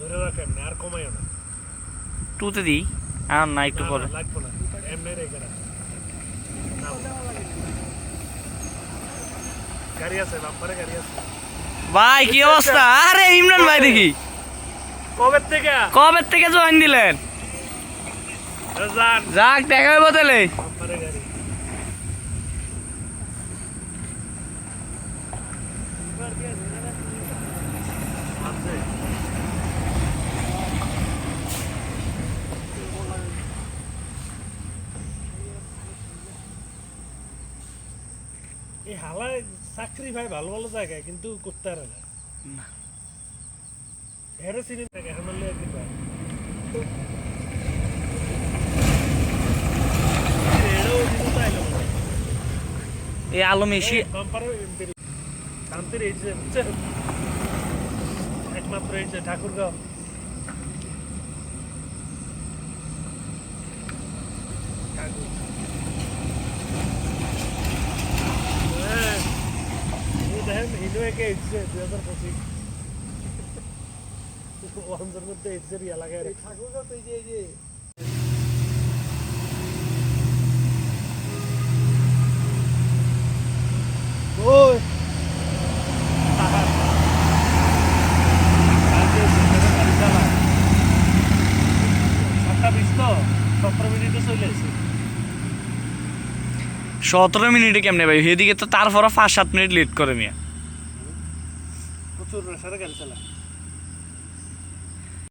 ধরে রাখেন না আর কমাইও না। টুতে দিই আর না একটু পরে। না। এমনি রেখে রাখ। গাড়ি আছে বাম্পারে গাড়ি আছে। ভাই কি অবস্থা? আরে ইমরান ভাই দেখি। কবে থেকে? কবে থেকে জয়েন দিলেন? যাক দেখা হইব তাহলে। গাড়ি আছে। এই হালায় চাকরি ভাই ভালো ভালো জায়গায় কিন্তু করতে পারে না। হেরে চিনি থাকে ভাই না। এই আলম এসি বাম্পারে শান্তির এই যে একমাত্র এই যে ঠাকুরগাঁও ঠাকুর। হিন্দু একে এসছে দুই হাজার পঁচিশ ওয়ানজের মধ্যে এসছে এলাকায় ঠাকুরগাঁও তো এই যে এই যে ওই সতেরো মিনিটে কেমনে ভাই? এদিকে তো তারপরে পাঁচ সাত মিনিট লেট করে মিয়া। 就是那个颜色了。